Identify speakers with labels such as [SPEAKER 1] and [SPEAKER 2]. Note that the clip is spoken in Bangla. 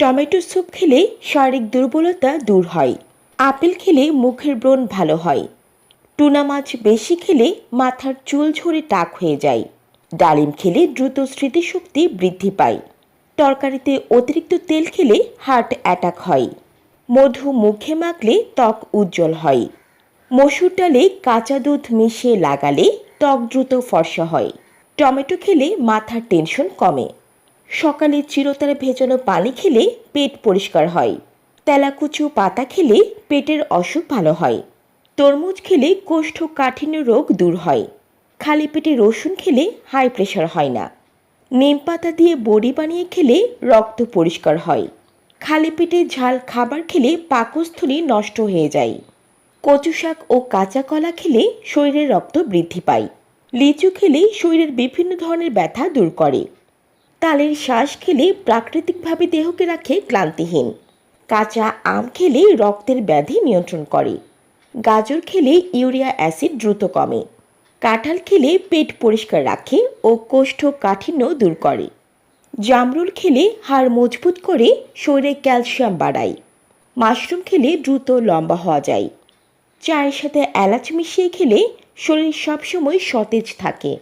[SPEAKER 1] টমেটো স্যুপ খেলে শারীরিক দুর্বলতা দূর হয়। আপেল খেলে মুখের ব্রণ ভালো হয়। টুনা মাছ বেশি খেলে মাথার চুল ঝরে টাক হয়ে যায়। ডালিম খেলে দ্রুত স্মৃতিশক্তি বৃদ্ধি পায়। তরকারিতে অতিরিক্ত তেল খেলে হার্ট অ্যাটাক হয়। মধু মুখে মাখলে ত্বক উজ্জ্বল হয়। মসুর ডালে কাঁচা দুধ মিশিয়ে লাগালে ত্বক দ্রুত ফর্সা হয়। টমেটো খেলে মাথার টেনশন কমে। সকালে চিরতরে ভেজানো পানি খেলে পেট পরিষ্কার হয়। তেলাকুচু পাতা খেলে পেটের অসুখ ভালো হয়। তরমুজ খেলে কোষ্ঠকাঠিন্য রোগ দূর হয়। খালি পেটে রসুন খেলে হাই প্রেশার হয় না। নিম পাতা দিয়ে বড়ি বানিয়ে খেলে রক্ত পরিষ্কার হয়। খালি পেটে ঝাল খাবার খেলে পাকস্থলী নষ্ট হয়ে যায়। কচু শাক ও কাঁচা কলা খেলে শরীরের রক্ত বৃদ্ধি পায়। লিচু খেলে শরীরের বিভিন্ন ধরনের ব্যথা দূর করে। তালের শ্বাস খেলে প্রাকৃতিকভাবে দেহকে রাখে ক্লান্তিহীন। কাঁচা আম খেলে রক্তের ব্যাধি নিয়ন্ত্রণ করে। গাজর খেলে ইউরিয়া অ্যাসিড দ্রুত কমে। কাঁঠাল খেলে পেট পরিষ্কার রাখে ও কোষ্ঠকাঠিন্য দূর করে। জামরুল খেলে হাড় মজবুত করে শরীরে ক্যালসিয়াম বাড়ায়। মাশরুম খেলে দ্রুত লম্বা হওয়া যায়। চায়ের সাথে এলাচ মিশিয়ে খেলে শরীর সবসময় সতেজ থাকে।